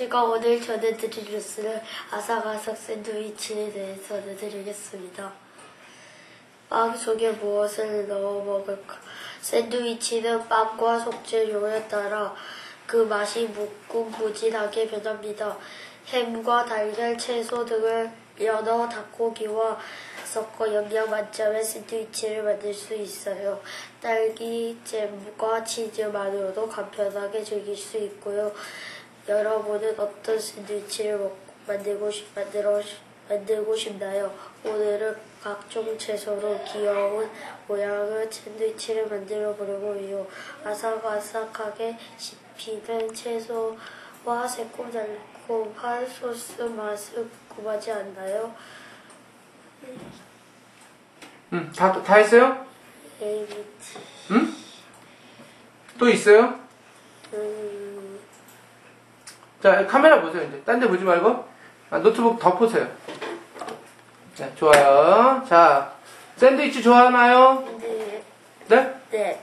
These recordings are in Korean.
제가 오늘 전해드릴 뉴스는 아삭아삭 샌드위치에 대해서 전해드리겠습니다. 빵 속에 무엇을 넣어 먹을까? 샌드위치는 빵과 속재료에 따라 그 맛이 묵직무진하게 변합니다. 햄과 달걀, 채소 등을 연어, 닭고기와 섞어 영양 만점의 샌드위치를 만들 수 있어요. 딸기 잼과 치즈만으로도 간편하게 즐길 수 있고요. 여러분은 어떤 샌드위치를 먹- 만들고 싶, 만들어, 만들고 싶나요? 오늘은 각종 채소로 귀여운 모양의 샌드위치를 만들어 보려고 해요. 아삭아삭하게 씹히는 채소와 새콤달콤한 소스 맛을 궁금하지 않나요? 응, 다, 다 했어요? ABT. 응? 또 있어요? 음, 자, 카메라 보세요, 이제. 딴 데 보지 말고. 아, 노트북 덮으세요. 네, 좋아요. 자, 샌드위치 좋아하나요? 네, 네? 네.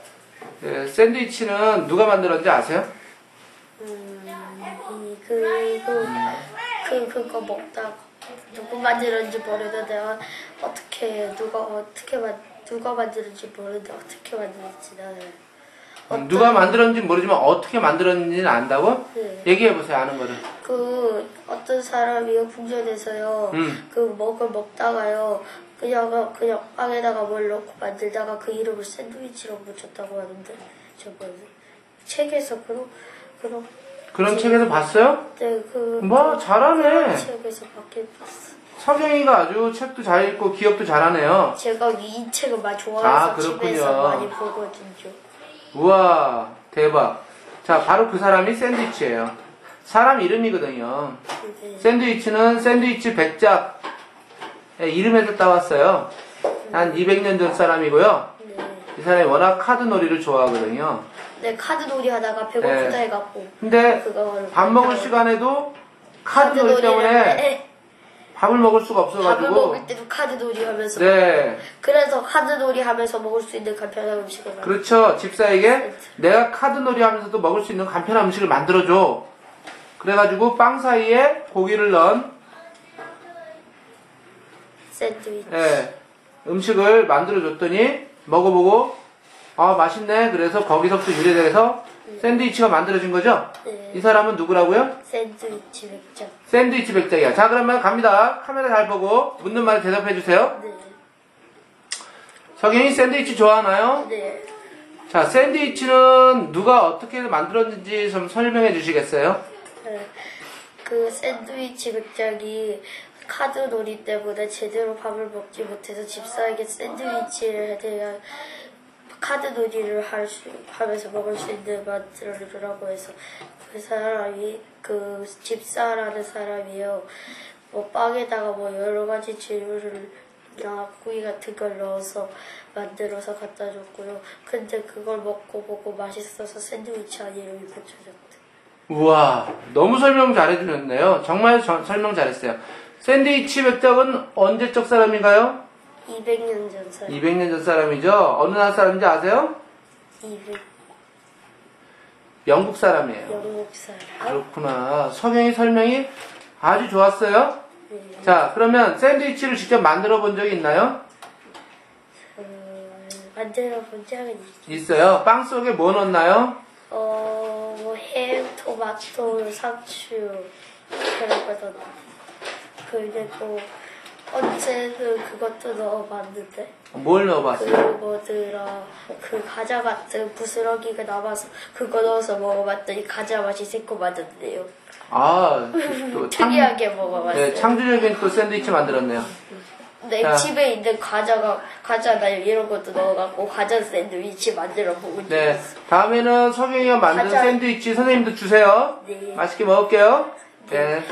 네, 샌드위치는 누가 만들었는지 아세요? 음, 이, 그, 그거 먹다가 누구 만들었는지 모르는데 내가 어떻게, 누가, 어떻게 만, 누가 만들었는지 모르는데 어떻게 만들었지 나는. 음, 누가 만들었는지 모르지만 어떻게 만들었는지는 안다고? 네. 얘기해보세요, 아는 거를. 그, 어떤 사람이요, 풍전에서요, 음. 그 먹을 먹다가요, 그냥, 그냥 빵에다가 뭘 넣고 만들다가 그 이름을 샌드위치라고 붙였다고 하는데, 저거, 책에서 그런, 그런, 그런 책에서 봤어요? 네, 그, 뭐, 그 잘하네. 책에서 밖에 봤어. 서경이가 아주 책도 잘 읽고 기억도 잘하네요. 제가 이 책을 많이 좋아해서 아. 집에서 많이 보거든요. 우와, 대박. 자, 바로 그 사람이 샌드위치예요. 사람 이름이거든요. 네. 샌드위치는 샌드위치 백작의 이름에서 따왔어요. 한 200년 전 사람이고요. 네. 이 사람이 워낙 카드 놀이를 좋아하거든요. 네, 카드 놀이 하다가 배고프다 네. 해갖고. 근데 밥 먹을 시간에도 카드 놀이 놀이를 때문에 해. 밥을 먹을 수가 밥을 없어가지고 먹을 때도 카드 놀이 하면서. 네 그래서 카드 놀이 하면서 먹을 수 있는 간편한 음식을 만들어요. 그렇죠 집사에게 내가 카드 놀이 하면서도 먹을 수 있는 간편한 음식을 만들어줘 그래가지고 빵 사이에 고기를 넣은 샌드위치. 예, 음식을 만들어줬더니 먹어보고 아 맛있네 그래서 거기서부터 유래돼서 샌드위치가 만들어진 거죠 네. 이 사람은 누구라고요? 샌드위치 맥주. 샌드위치 백작이야 자 그러면 갑니다 카메라 잘 보고 묻는 말 대답해 주세요 네. 석인이 샌드위치 좋아하나요? 네. 자, 샌드위치는 누가 어떻게 만들었는지 좀 설명해 주시겠어요? 네. 그 샌드위치 맥작이 카드 놀이 때문에 제대로 밥을 먹지 못해서 집사에게 샌드위치에 대한 카드 놀이를 할 수, 하면서 먹을 수 있는 만들어 주라고 해서 그 사람이 그 집사라는 사람이요 뭐 빵에다가 뭐 여러 가지 재료를 나 구이 같은 걸 넣어서 만들어서 갖다 줬고요. 근데 그걸 먹고 보고 맛있어서 샌드위치 안 이름이 붙여졌대. 우와, 너무 설명 잘해주셨네요. 정말 저- 설명 잘했어요. 샌드위치 백작은 언제적 사람인가요? 200년 전 사람. 200년 전 사람이죠. 어느 나라 사람인지 아세요? 200 영국 사람이에요. 영국 사람. 그렇구나. 석영이 설명이 아주 좋았어요. 네. 자, 그러면 샌드위치를 직접 만들어 본 적이 있나요? 어, 만들어 본 적은 있- 있어요. 빵 속에 뭐 넣었나요? 어, 뭐 햄, 토마토, 상추 그런 거 넣어. 그리고 언제는 그것도 넣어봤는데 뭘그 넣어봤어요? 뭐더라 그 과자 같은 부스러기가 남아서 그거 넣어서 먹어봤더니 과자 맛이 새콤하던데요. 아, 또 창, 특이하게 먹어봤어요. 네, 창조적인 또 샌드위치 만들었네요. 내 자. 집에 있는 과자가 과자나 이런 것도 넣어갖고 과자 샌드위치 만들어 보고 네, 있어요. 다음에는 석영이가 만든 가자. 샌드위치 선생님도 주세요. 네. 맛있게 먹을게요. 네.